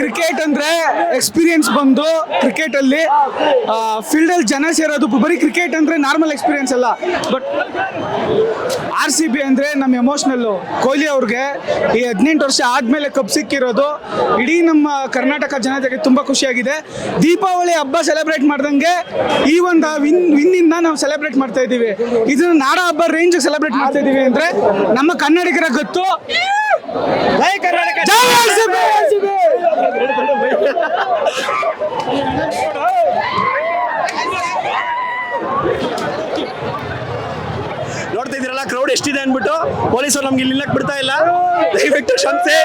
Cricket ಅಂದ್ರೆ experience ಬಂದು cricket ಅಲ್ಲಿ ಫೀಲ್ಡ್ ಅಲ್ಲಿ ಜನ ಸೇರೋದು ಬರೀ ಕ್ರಿಕೆಟ್ ಅಂದ್ರೆ ನಾರ್ಮಲ್ ಎಕ್ಸ್ಪೀರಿಯನ್ಸ್ ಅಲ್ಲ. ಬಟ್ ಆರ್ ಸಿ ಬಿ ಅಂದ್ರೆ ನಮ್ಮ ಎಮೋಷನಲ್ ಕೊಹ್ಲಿ ಅವ್ರಿಗೆ ಈ ಹದಿನೆಂಟು ವರ್ಷ ಆದ್ಮೇಲೆ ಕಪ್ ಸಿಕ್ಕಿರೋದು ಇಡೀ ನಮ್ಮ ಕರ್ನಾಟಕ ಜನತೆಗೆ ತುಂಬಾ ಖುಷಿಯಾಗಿದೆ. ದೀಪಾವಳಿ ಹಬ್ಬ ಸೆಲೆಬ್ರೇಟ್ ಮಾಡ್ದಂಗೆ ಈ ಒಂದು ವಿನ್ ವಿನ್ನಿಂದ ನಾವು ಸೆಲೆಬ್ರೇಟ್ ಮಾಡ್ತಾ ಇದ್ದೀವಿ. ಇದನ್ನ ನಾಡ ಹಬ್ಬ ರೇಂಜ್ ಸೆಲೆಬ್ರೇಟ್ ಮಾಡ್ತಾ ಇದ್ದೀವಿ ಅಂದ್ರೆ ನಮ್ಮ ಕನ್ನಡಿಗರ ಗೊತ್ತು. ಜೈ ನೋಡ್ತಾ ಇದ್ದೀರಲ್ಲ ಕ್ರೌಡ್ ಎಷ್ಟಿದೆ ಅಂದ್ಬಿಟ್ಟು ಪೊಲೀಸರು ನಮ್ಗೆ ಇಲ್ಲಿ ನಿಲ್ಲಕ್ ಬಿಡ್ತಾ ಇಲ್ಲ ದಯವಿಟ್ಟು ಕ್ಷಮಿಸಿ!